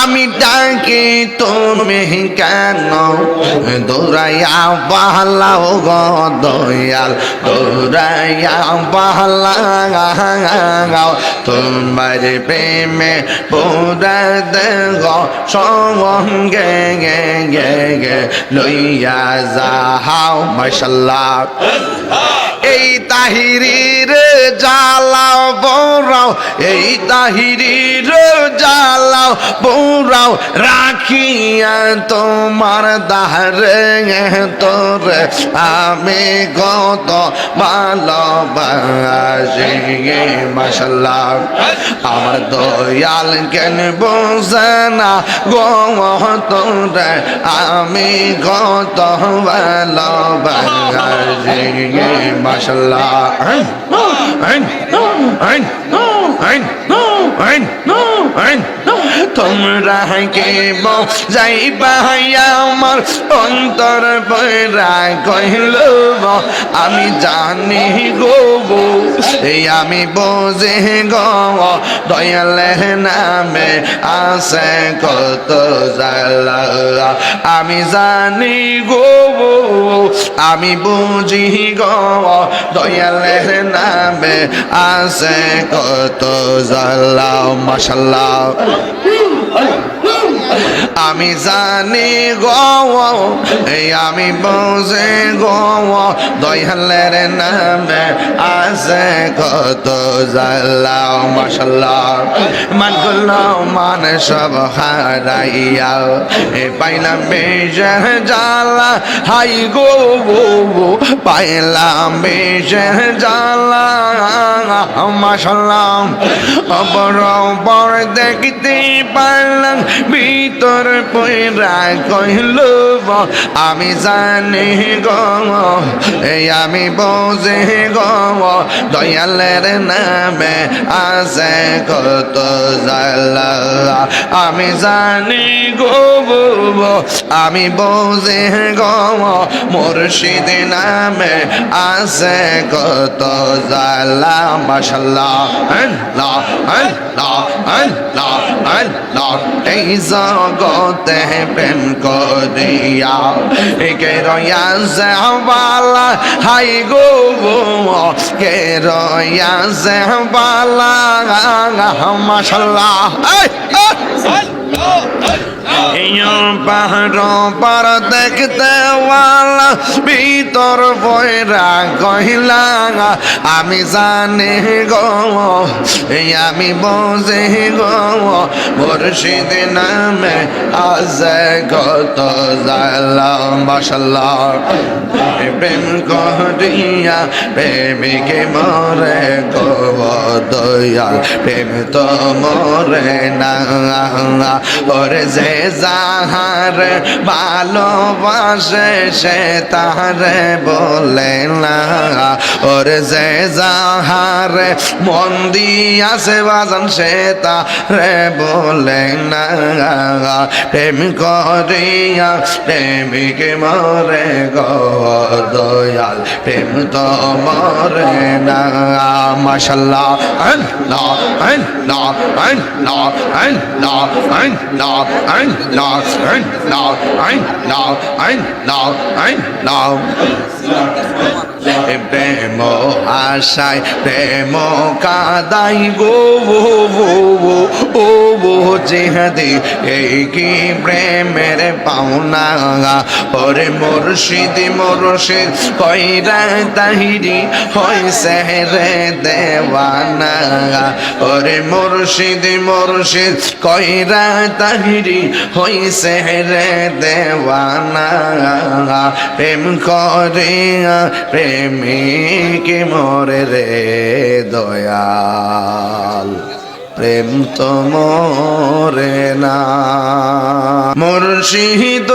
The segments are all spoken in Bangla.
আমি ডাকি, তুমি কেন দৌড়াইয়া পালাও গো দয়াল? দৌড়াইয়া পালাও তোমার প্রেমে পুরা দেহ সঙ্গে গে গে গে লইয়া যাহাও মাশাল্লাহ এই তাহিরির জ্বালাও বৌরাও, এই তাহিরির জ্বালাও বৌরাও রাখিয়া তোমার দাহরে, তোরে আমি কত ভালোবাসি মাসাল্লাহ আমার দয়াল কেন বোঝে না গো, তোরে আমি কত ভালোবাসি মাসাল্লাহ তোমরা কে যাইবা আমার অন্তর বৈরা কহিল আমি জানি গো এই আমি বোঝে গো দয়ালে নামে আছে কত জালা আমি জানি গো আমি বুঝি গো দয়ালে নামে আছে কত জালা মাশাল্লাহ মাশাল্লাহ আমি জানি গো এই আমি বুঝে গো দয়ালের নামে আছে কত জাল্লাহ মাশাল্লাহ। মানগুলো মান সব হারাইয়া। এ পাইলাম বেশে জালা হাই গো পাইলাম বেশে জালা মাশাল্লাহ। অপর অপর দেখতে পারলাম ভিতর পয়রা কহিল আমি জানি গো, এই আমি বোঝে গো, দয়ালের নামে আছে কত জালা আমি জানি গো আমি বোঝে গো, মুর্শিদ নামে আছে কত জালা মাশাল্লাহ, আল্লাহ আল্লাহ আল্লাহ আল্লাহ, এই জগতে প্রেম করিয়া কে রয়া বালা হাই গো কে রয়া বালা মাশাল্লাহ। পাহাড় পার দেখতে ওয়ালা, ভিতর বয়রা কহিলা আমি জানি গো আমি বোঝে গো, মুর্শিদ নামে আজ কত জালা মাশাল্লাহ। প্রেম করিয়া, প্রেমিকে মরে গো, দয়াল। প্রেম তো মরে না ওরে যে যাহার ভালোবাসে সে তাহারে বলে না ওরে যে যাহার মন দিয়াছে বাজান সে তারে বলে না প্রেম করিয়া প্রেমিকে মরে গো দয়াল প্রেম তো মরে না now, and now, and now, and now, and now, and now. Prem wo, wo, wo, wo, wo. Jihadi, এই কি প্রেমের পাওনা? ওরে মুর্শিদ মুর্শিদ, কইরা তাহিরি হইছে রে দেওয়ানা? ওরে মুর্শিদ মুর্শিদ, কইরা তাহিরি হইছে রে দেওয়ানা? প্রেম করিয়া প্রেমিক মরে রে দয়াল। প্রেম তো মরে না। মুর্শিদ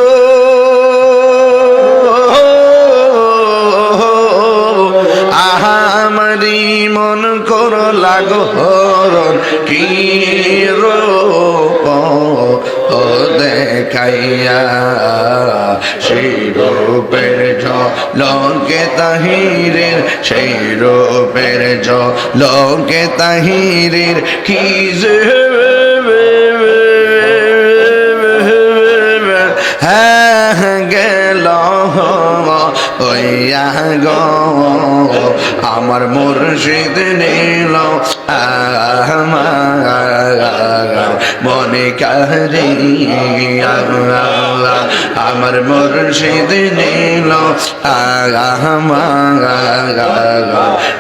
আহামারি মন কর লাগো কি রূপ ও দেখাইয়া সেই রূপের লোকে তাহিরের সেই রূপের লোকে তাহিরের কি হ্যাঁ, হ্যাঁ কাহিয়া গো আমার মুর্শিদ নীল মনে কাহিয়া আমার মুর্শিদ নীল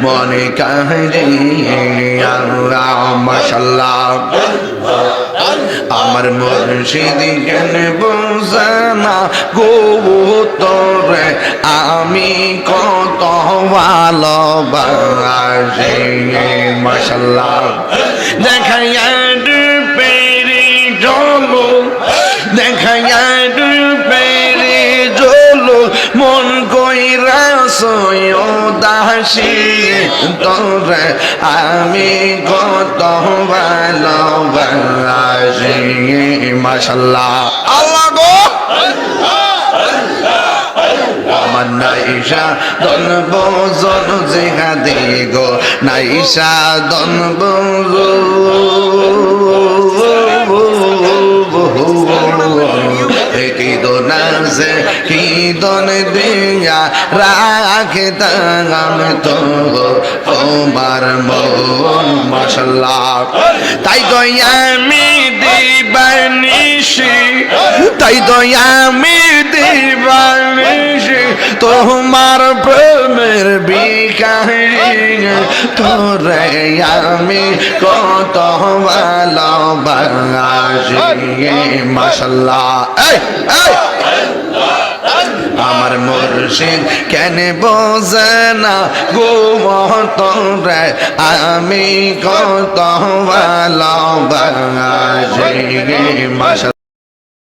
মনে কাহিয়া মাশাল্লাহ আমার মুর্শিদ জ্ঞান বোঝানা গো তোরে আমি কত ভালোবাসি মাশাল্লাহ দেখাইয়া পেরি জলো, দেখাইয়া পেরি জলো, মন কইরা দাসী তোরে আমি কত ভালোবাসি। মাশাল্লাহ আল্লাহ গো। আমার নাইসা দন বোজন জিহা দে গো। নাইসা দন কি কি দন দিয়া রাখে তাম তো তোমার মশলা তাই তো আমি দিবানিসি তাই তো আমি দিবানিসি তোমার প্রেমের বিকারি তোরে আমি কত ভালোবাসি মাসাল্লাহ এই এই। আমার মুর্শিদ কেন বোঝে না? গো রে আমি কত ভালোবাসি। মাসাল্লাহ